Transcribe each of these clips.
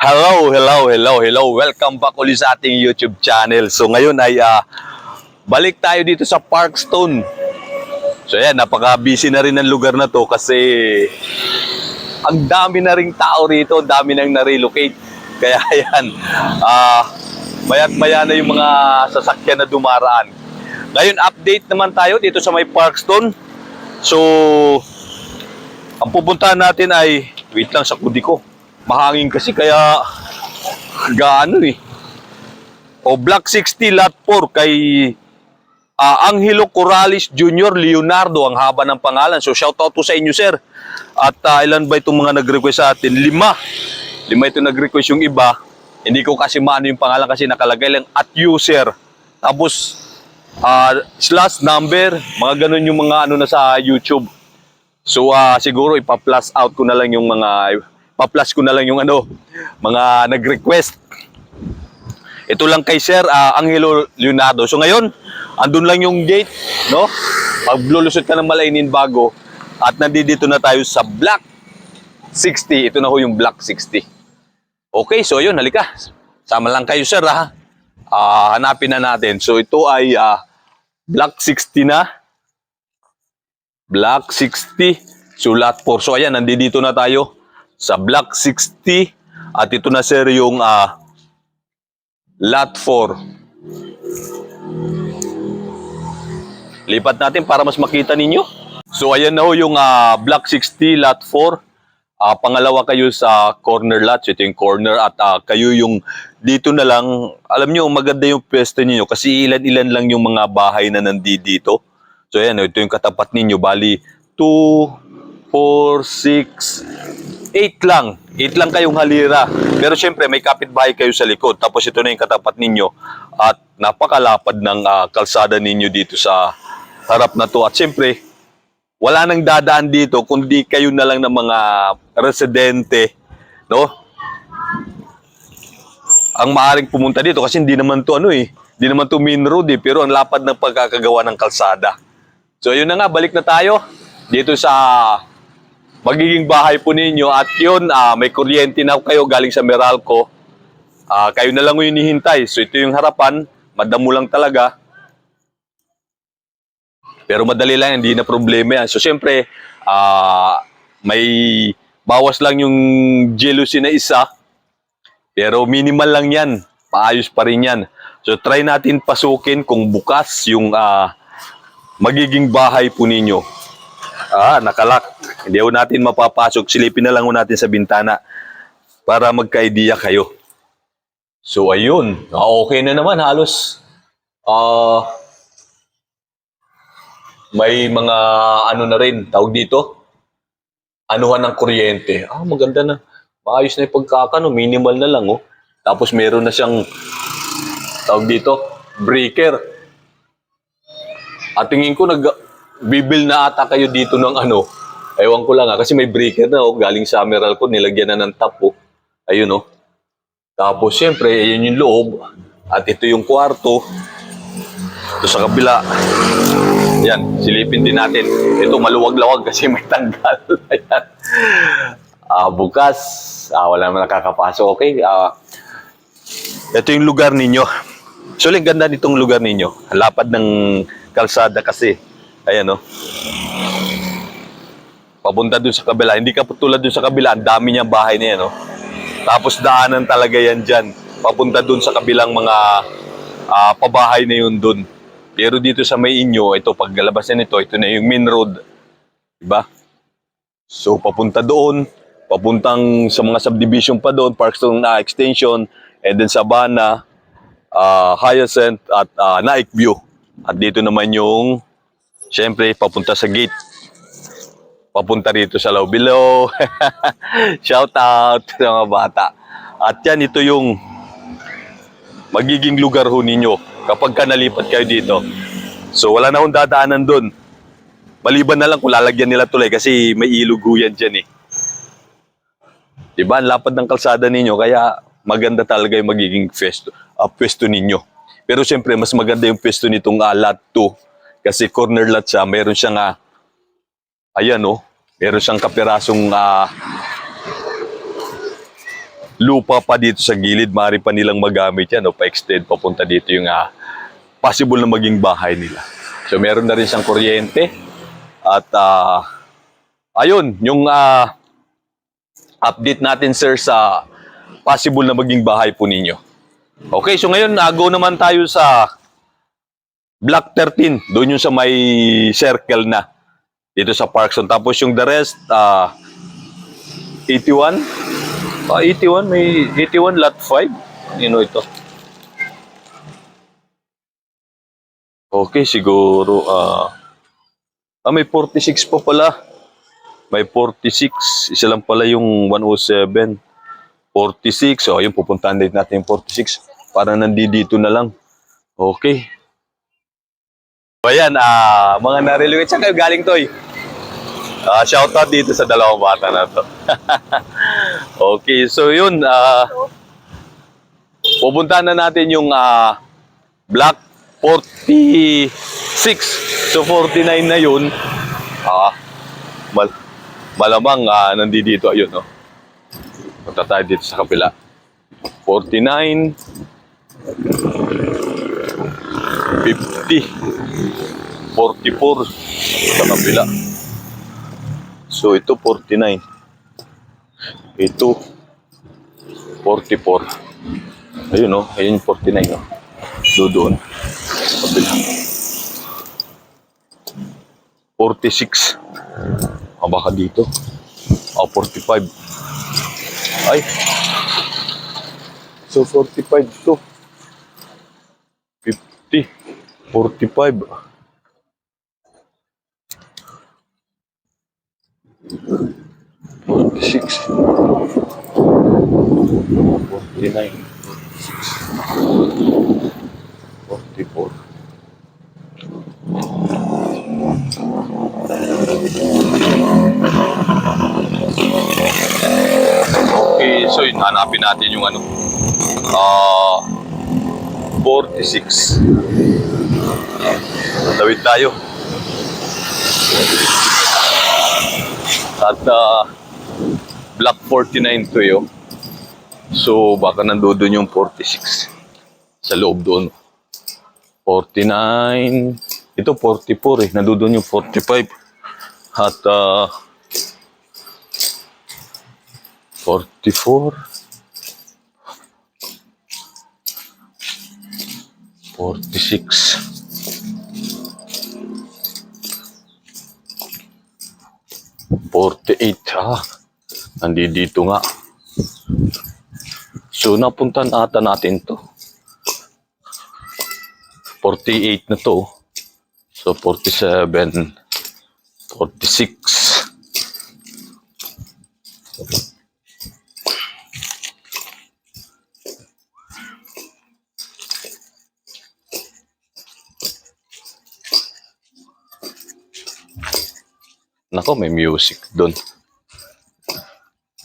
Hello, hello, hello, hello. Welcome back ulit sa ating YouTube channel. So ngayon ay ah, balik tayo dito sa Parkstone. So ayan, napaka-busy na rin ng lugar na to kasi ang dami na ring tao rito, ang dami nang na-relocate. Kaya ayan, ah, mayat maya na yung mga sasakyan na dumaraan. Ngayon, update naman tayo dito sa may Parkstone. So, ang pupuntahan natin ay, wait lang sa kudi ko. Mahangin kasi kaya gaano eh. O Block 60 Lot 4 kay ah, Angelo Corrales Jr. Leonardo ang haba ng pangalan. So shout out to sa inyo sir. At ah, ilan ba itong mga nag-request sa atin? Lima. Lima ito nag-request yung iba. Hindi ko kasi maano yung pangalan kasi nakalagay lang at user. Tapos ah, slash number, mga ganun yung mga ano na sa YouTube. So ah, siguro ipa-plus out ko na lang yung mga pa-plus ko na lang yung ano, mga nag-request. Ito lang kay Sir ah, Angelo Leonardo. So ngayon, andun lang yung gate, no? Pag lulusot ka ng Malaynin bago at nandito na tayo sa Block 60. Ito na ho yung Block 60. Okay, so yun, halika. Sama lang kayo, Sir, ha? Ah, hanapin na natin. So ito ay ah, Block 60 na. Block 60, sulat 4. So ayan, nandito na tayo sa Block 60 at ito na sir yung ah, lot 4. Lipat natin para mas makita ninyo. So ayan na ho yung ah, Block 60, lot 4. Ah, pangalawa kayo sa corner lot, so ito yung corner at ah, kayo yung dito na lang, alam nyo maganda yung pwesto ninyo kasi ilan-ilan lang yung mga bahay na nandito. So ayan, ito yung katapat ninyo, bali 2, 4, 6, 8 lang. 8 lang kayong halira. Pero syempre may kapitbahay kayo sa likod. Tapos ito na yung katapat ninyo. At napakalapad ng ah, kalsada ninyo dito sa harap na to. At syempre, wala nang dadaan dito kundi kayo na lang ng mga residente, no? Ang maaring pumunta dito kasi hindi naman to ano eh, hindi naman to main road eh, pero ang lapad ng pagkakagawa ng kalsada. So yun na nga, balik na tayo dito sa magiging bahay po ninyo at yun, ah, may kuryente na kayo galing sa Meralco. Ah, kayo na lang yung hinihintay. So ito yung harapan, madamo lang talaga. Pero madali lang, hindi na problema yan. So siyempre, ah, may bawas lang yung jealousy na isa. Pero minimal lang yan. Paayos pa rin yan. So try natin pasukin kung bukas yung ah, magiging bahay po ninyo. Ah, nakalak. Hindi ho natin mapapasok. Silipin na lang ho natin sa bintana para magka-idea kayo. So ayun, Ah, okay na naman halos. Ah, may mga ano na rin, tawag dito, anuhan ng kuryente. Ah, maganda na. Maayos na yung pagkakano, minimal na lang, oh. Tapos meron na siyang, tawag dito, breaker. At tingin ko, nag, bibil na ata kayo dito ng ano, ewan ko lang ha, kasi may breaker na, oh, galing sa Meralco, nilagyan na ng tap, oh. Ayun, oh. Tapos, siyempre, yun yung loob. At ito yung kwarto. Ito sa kabila. Yan, silipin din natin. Ito maluwag-lawag kasi may tanggal. Ayan. Ah, bukas, ah, wala naman nakakapasok. Okay, ah, ito yung lugar ninyo. Ang ganda nitong lugar ninyo. Lapad ng kalsada kasi. Ayan, no? Papunta dun sa kabila. Hindi ka tulad dun sa kabila. Ang dami niyang bahay na yan, no? Tapos daanan talaga yan dyan. Papunta dun sa kabilang mga ah, pabahay na yun dun. Pero dito sa may inyo, ito, pag galabas na nito, ito na yung main road. Diba? So, papunta doon, papuntang sa mga subdivision pa doon, Parkstone na Extension, and then Sabana, uh, Hyacinth, at uh, Naik View. At dito naman yung, syempre, papunta sa gate. Papunta rito sa Low Below. Shout out sa mga bata. At yan, ito yung magiging lugar ho ninyo kapag ka nalipat kayo dito. So wala na akong dadaanan doon. Maliban na lang kung lalagyan nila tulay kasi may ilog ho yan dyan eh. Diba? Ang lapad ng kalsada ninyo kaya maganda talaga yung magiging pwesto, ah, pwesto ninyo. Pero siyempre mas maganda yung pwesto nitong uh, lot 2 kasi corner lot siya. Meron siyang ah, ayan oh, meron siyang kapirasong ah, lupa pa dito sa gilid, maaari pa nilang magamit yan o pa-extend papunta dito yung ah, possible na maging bahay nila. So meron na rin siyang kuryente. At ah, ayun, yung ah, update natin sir sa possible na maging bahay po ninyo. Okay, so ngayon uh, go naman tayo sa Block 13, doon yung sa may circle na dito sa Parkson. Tapos yung the rest, ah 81. Ah, 81, may 81 lot 5. Nino ito? Okay, siguro, ah ah, may 46 pa pala. May 46. Isa lang pala yung 107. 46. So, ayun, pupuntahan din natin yung 46. Para nandito na lang. Okay. Ayan, ah, mga nariluwit. Saan kayo galing, Toy? Ah, shoutout dito sa dalawang bata na to. okay, so yun, ah, pupuntahan na natin yung ah, Block 46. So 49 na yun. Ah, mal malamang ah, nandito ayun, no. Punta tayo dito sa kapila. 49 50 44 sa kapila. So ito 49. Ito 44. Ayun no, ayun yung 49 no. Do doon. Kabila. 46. Ah, baka dito. Ah, 45. Ay. So 45 to. 50. 45. Forty-six. Forty-nine. Forty-four. Okay, so yun, hanapin natin yung ano. Ah, 46. Tawid tayo. At ah, Block 49 to yun. So, baka nandoon yung 46 sa loob doon. 49. Ito 44 eh. Nandoon yung 45. At ah, 44. 46. Forty-eight, ah. Nandito nga. So, napuntan ata natin to. 48 na to. So, 47, 46. Nako, may music doon.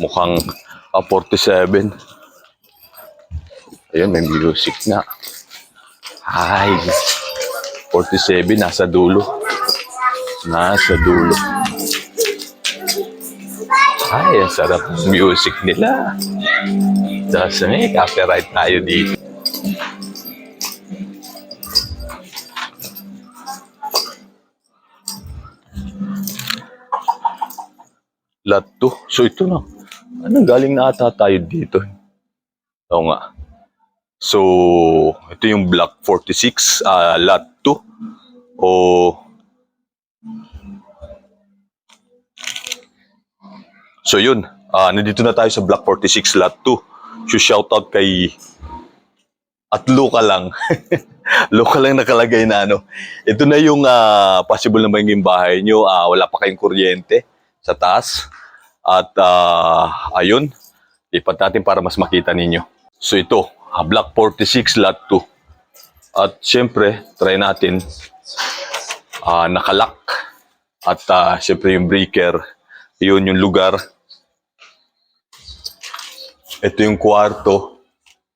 Mukhang ah, 47. Ayun, may music na. Ay, 47, nasa dulo. Nasa dulo. Ay, ang sarap music nila. Tapos may copyright tayo dito. Lot 2. So ito na. Ano, galing na ata tayo dito. Oo nga. So, ito yung block 46, ah, lot 2. O, so yun. Ah, nandito na tayo sa block 46, lot 2. So, shoutout kay at local lang. local lang nakalagay na ano. Ito na yung ah, possible na maging bahay nyo. Ah, wala pa kayong kuryente sa taas. At ah, ayun, lipat natin para mas makita ninyo. So ito, ah, Block 46, Lot 2. At syempre, try natin ah, nakalak. At ah, syempre yung breaker, yun yung lugar. Ito yung kwarto.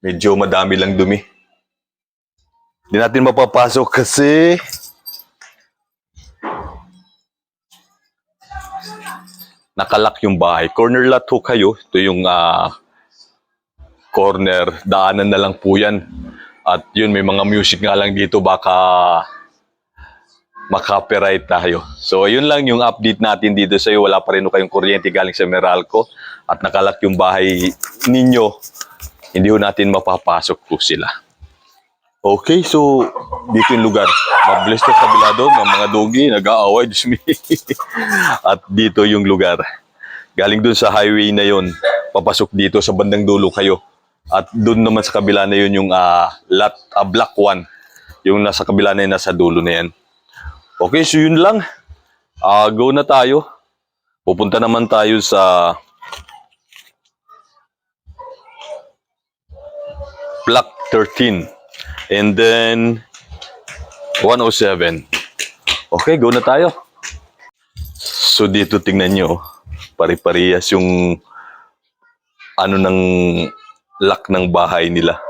Medyo madami lang dumi. Hindi natin mapapasok kasi nakalak yung bahay. Corner lot ho kayo. Ito yung ah, corner. Daanan na lang po yan. At yun, may mga music nga lang dito. Baka makapiright tayo. So, yun lang yung update natin dito sa iyo. Wala pa rin ho kayong kuryente galing sa Meralco at nakalak yung bahay ninyo. Hindi ho natin mapapasok po sila. Okay, so dito yung lugar. Mabilis na kabila doon, ng mga dogi, nag-aaway. At dito yung lugar. Galing doon sa highway na yon, papasok dito sa bandang dulo kayo. At doon naman sa kabila na yun yung ah, lot, ah, block 1. Yung nasa kabila na yun, nasa dulo na yan. Okay, so yun lang. Ah, go na tayo. Pupunta naman tayo sa Block 13. And then 107. Okay, go na tayo. So dito tingnan nyo, pare-parehas yung ano ng lock ng bahay nila.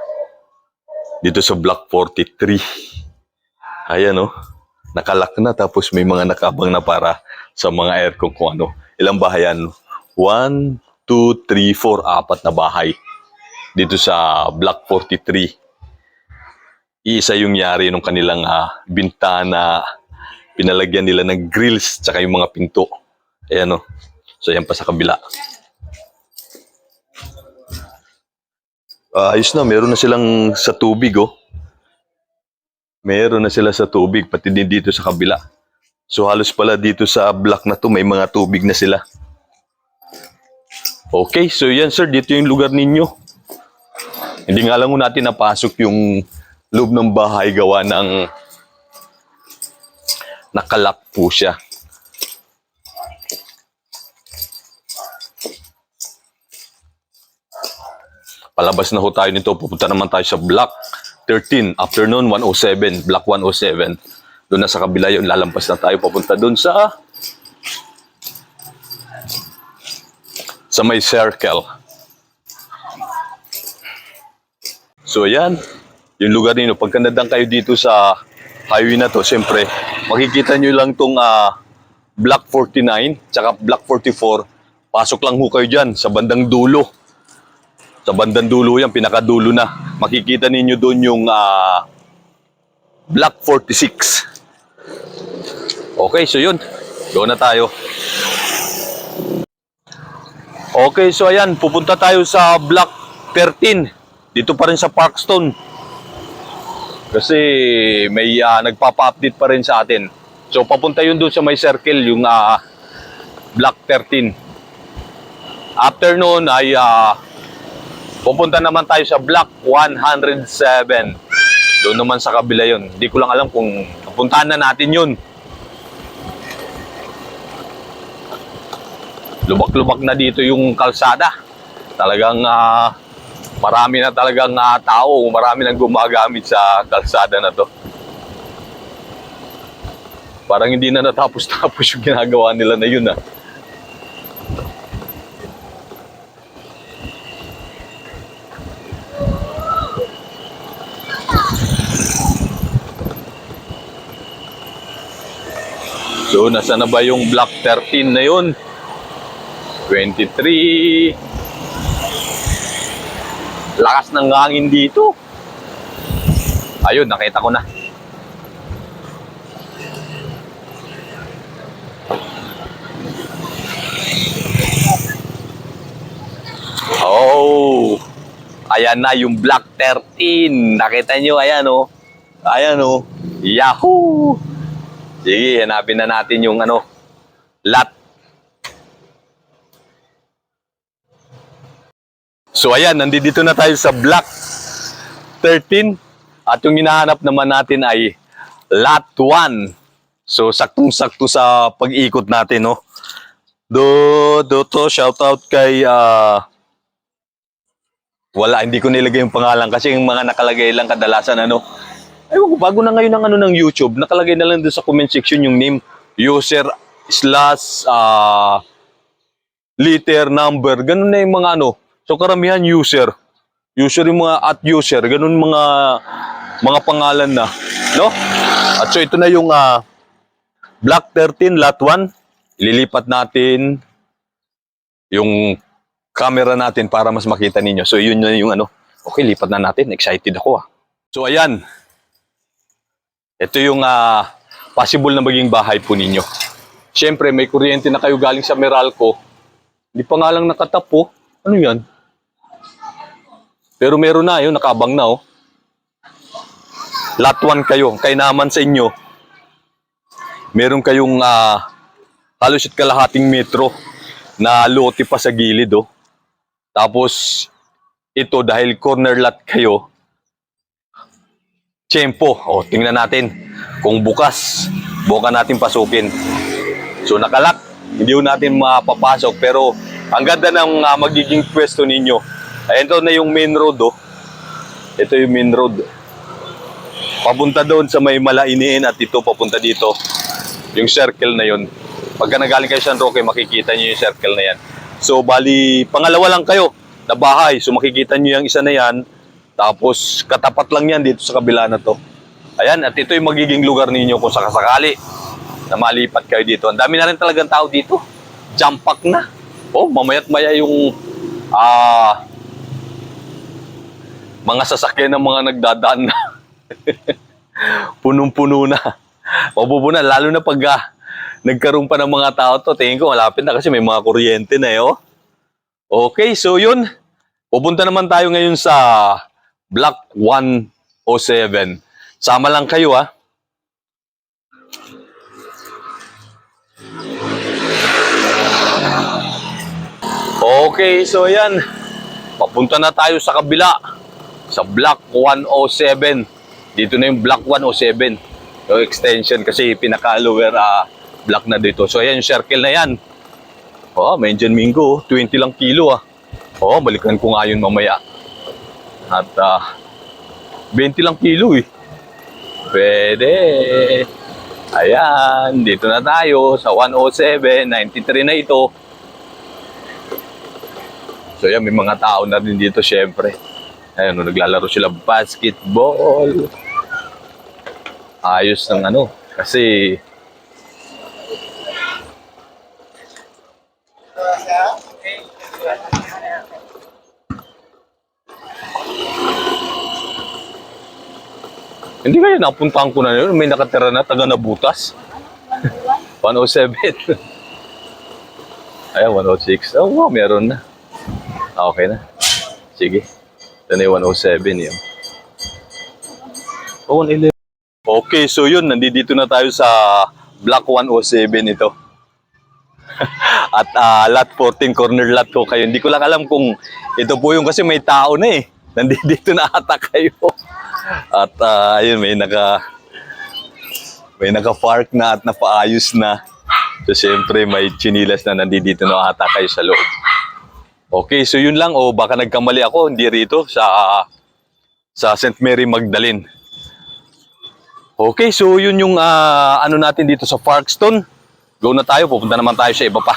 Dito sa Block 43. Ayan oh nakalock na tapos may mga nakabang na para sa mga aircon kung ano. Ilang bahay yan? One, two, three, four, apat na bahay. Dito sa Block 43. Iisa yung yari ng kanilang ah, bintana. Pinalagyan nila ng grills tsaka yung mga pinto. Ayan o. So yan pa sa kabila. Ah, ayos na, meron na silang sa tubig oh. Meron na sila sa tubig, pati din dito sa kabila. So halos pala dito sa block na to, may mga tubig na sila. Okay, so yan sir, dito yung lugar ninyo. Hindi nga lang natin napasok yung loob ng bahay gawa ng nakalak po siya. Palabas na ho tayo nito, pupunta naman tayo sa block 13, afternoon 107, block 107. Doon na sa kabila yun, lalampas na tayo papunta doon sa sa may circle. So yan, yung lugar ninyo. Pagka nadang kayo dito sa highway na to, siyempre, makikita nyo lang tong ah, block 49, tsaka block 44. Pasok lang ho kayo dyan sa bandang dulo. Sa bandang dulo yan, pinakadulo na. Makikita ninyo doon yung ah, Block 46. Okay, so yun. Go na tayo. Okay, so ayan, pupunta tayo sa Block 13. Dito pa rin sa Parkstone. Kasi may ah, nagpapa-update pa rin sa atin. So papunta yun doon sa may circle, yung ah, Block 13. After noon ay ah, Pupunta naman tayo sa block 107. Doon naman sa kabila yun. Hindi ko lang alam kung pupuntahan na natin yun. Lubak-lubak na dito yung kalsada. Talagang ah, marami na talagang ah, tao, marami nang gumagamit sa kalsada na to. Parang hindi na natapos-tapos yung ginagawa nila na yun ah. So, nasa na ba yung block 13 na yun? 23. Lakas ng hangin dito. Ayun, nakita ko na. Oh, ayan na yung block 13. Nakita nyo, ayan oh. Ayan oh. Yahoo! Sige, hanapin na natin yung ano, lot. So ayan, nandito na tayo sa block 13 at yung hinahanap naman natin ay lot 1. So saktong-sakto sa pag-ikot natin, no. Do do to shout out kay ah, wala hindi ko nilagay yung pangalan kasi yung mga nakalagay lang kadalasan ano ko, bago na ngayon ang ano ng YouTube, nakalagay na lang doon sa comment section yung name, user slash ah liter number, ganun na yung mga ano. So karamihan user. User yung mga at user, ganun mga mga pangalan na, no? At so ito na yung ah Block 13 lot 1. Ililipat natin yung camera natin para mas makita ninyo. So yun na yung ano, Okay, lipat na natin. Excited ako ah. So ayan. Ito yung ah, possible na maging bahay po ninyo. Siyempre, may kuryente na kayo galing sa Meralco. Hindi pa nga lang nakatapo. Ano yan? Pero meron na, yun, nakabang na oh. Lot 1 kayo. Kaya naman sa inyo, meron kayong ah, halos at kalahating metro na lote pa sa gilid oh. Tapos ito dahil corner lot kayo, tiyempo. O tingnan natin kung bukas, buka natin pasukin. So nakalak, hindi natin mapapasok pero ang ganda ng ah, magiging pwesto ninyo. Ayan to na yung main road oh. Ito yung main road. Papunta doon sa may Malainiin at ito papunta dito. Yung circle na yun. Pagka nagaling kayo sa San Roque, makikita nyo yung circle na yan. So, bali, pangalawa lang kayo na bahay. So, makikita nyo yung isa na yan. Tapos, katapat lang yan dito sa kabila na to. Ayan, at ito yung magiging lugar ninyo kung sakasakali na malipat kayo dito. Ang dami na rin talagang tao dito. Jump pack na. Oh, mamayat maya yung ah mga sasakyan ng mga nagdadaan na. Punong-puno na. Mabubunan, lalo na pag ah, nagkaroon pa ng mga tao to. Tingin ko malapit na kasi may mga kuryente na eh, oh. Okay, so yun. Pupunta naman tayo ngayon sa Block 107. Sama lang kayo, ah. Okay, so yan. Papunta na tayo sa kabila. Sa Block 107. Dito na yung Block 107. Yung extension kasi pinaka-lower ah, block na dito. So ayan yung circle na yan. Oh, Indian Mingo. 20 lang kilo ah. Oh, balikan ko nga yun mamaya. At ah, 20 lang kilo eh. Pwede. Ayan, dito na tayo sa 107, 93 na ito. So yan, may mga tao na rin dito syempre. Ayun, naglalaro sila basketball. Ayos ng ano, kasi Hindi kaya napuntahan ko na yun. May nakatira na taga Nabutas. 107. Ayan, 106. Oh, wow, meron na. Ah, okay na. Sige. Na yung 107 yun. Oh, 111. Okay, so yun. Nandito na tayo sa Block 107 ito. At ah, lot 14 corner lot ko kayo. Hindi ko lang alam kung ito po yung kasi may tao na eh. Nandito na ata kayo. At ah, ayun, may naka may naka-park na at napaayos na. So siyempre may chinilas na nandito na ata kayo sa loob. Okay, so yun lang. O baka nagkamali ako, hindi rito sa sa St. Mary Magdalene. Okay, so yun yung ah, ano natin dito sa Parkstone. Go na tayo, pupunta naman tayo sa iba pa.